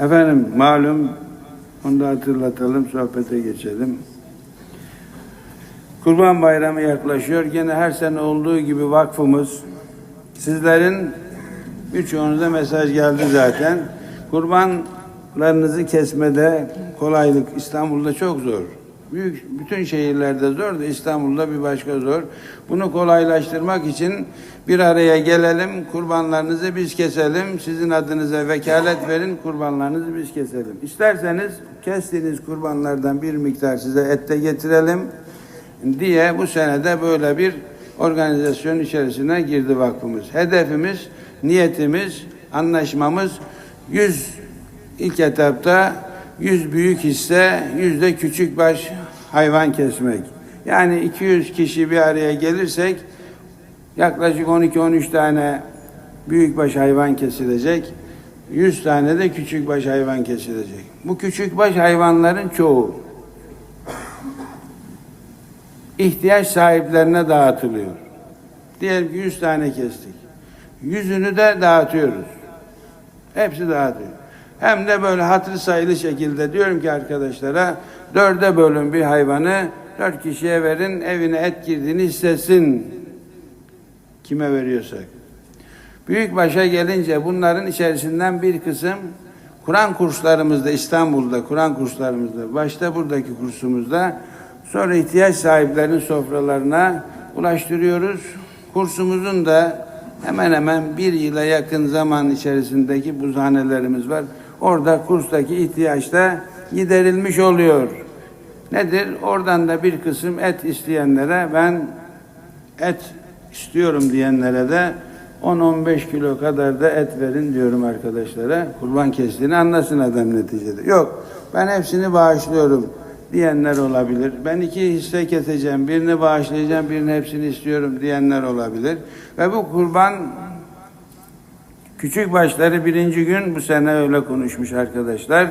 Efendim malum onu da hatırlatalım sohbete geçelim. Kurban Bayramı yaklaşıyor. Gene her sene olduğu gibi vakfımız sizlerin birçoğunuza mesaj geldi zaten. Kurbanlarınızı kesmede kolaylık İstanbul'da çok zor. Büyük bütün şehirlerde zor da İstanbul'da bir başka zor. Bunu kolaylaştırmak için bir araya gelelim, kurbanlarınızı biz keselim. Sizin adınıza vekalet verin, kurbanlarınızı biz keselim. İsterseniz kestiğiniz kurbanlardan bir miktar size ette getirelim diye bu senede böyle bir organizasyon içerisine girdi vakfımız. Hedefimiz, niyetimiz, anlaşmamız 100 ilk etapta 100 büyük hisse, 100 de küçük baş hayvan kesmek. Yani 200 kişi bir araya gelirsek yaklaşık 12-13 tane büyük baş hayvan kesilecek. 100 tane de küçük baş hayvan kesilecek. Bu küçük baş hayvanların çoğu ihtiyaç sahiplerine dağıtılıyor. Diyelim ki 100 tane kestik. Yüzünü de dağıtıyoruz. Hepsi dağıtıyor. Hem de böyle hatırı sayılı şekilde diyorum ki arkadaşlara dörde bölün bir hayvanı dört kişiye verin evine et girdiğini hissetsin. Kime veriyorsak. Büyük başa gelince bunların içerisinden bir kısım Kur'an kurslarımızda İstanbul'da Kur'an kurslarımızda başta buradaki kursumuzda sonra ihtiyaç sahiplerinin sofralarına ulaştırıyoruz. Kursumuzun da hemen hemen bir yıla yakın zaman içerisindeki buzhanelerimiz var. Orada kurstaki ihtiyaç da giderilmiş oluyor. Nedir? Oradan da bir kısım et isteyenlere ben et istiyorum diyenlere de 10-15 kilo kadar da et verin diyorum arkadaşlara. Kurban kestiğini anlasın adam neticede. Yok ben hepsini bağışlıyorum diyenler olabilir. Ben iki hisse keseceğim, birini bağışlayacağım, birini hepsini istiyorum diyenler olabilir. Ve bu kurban küçük başları birinci gün bu sene öyle konuşmuş arkadaşlar.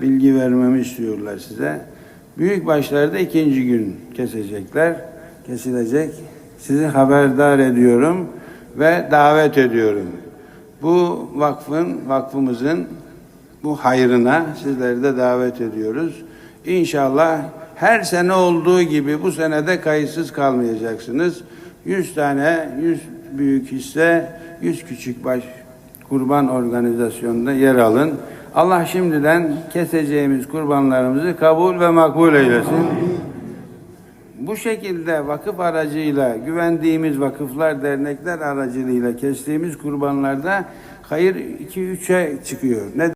Bilgi vermemi istiyorlar size. Büyük başları da ikinci gün kesecekler. Kesilecek. Sizi haberdar ediyorum ve davet ediyorum. Bu vakfın, vakfımızın bu hayrına sizleri de davet ediyoruz. İnşallah her sene olduğu gibi bu senede kayıtsız kalmayacaksınız. 100 tane, 100 büyük hisse, 100 küçük baş kurban organizasyonunda yer alın. Allah şimdiden keseceğimiz kurbanlarımızı kabul ve makbul eylesin. Bu şekilde vakıf aracıyla, güvendiğimiz vakıflar, dernekler aracılığıyla kestiğimiz kurbanlarda hayır 2-3'e çıkıyor. Ne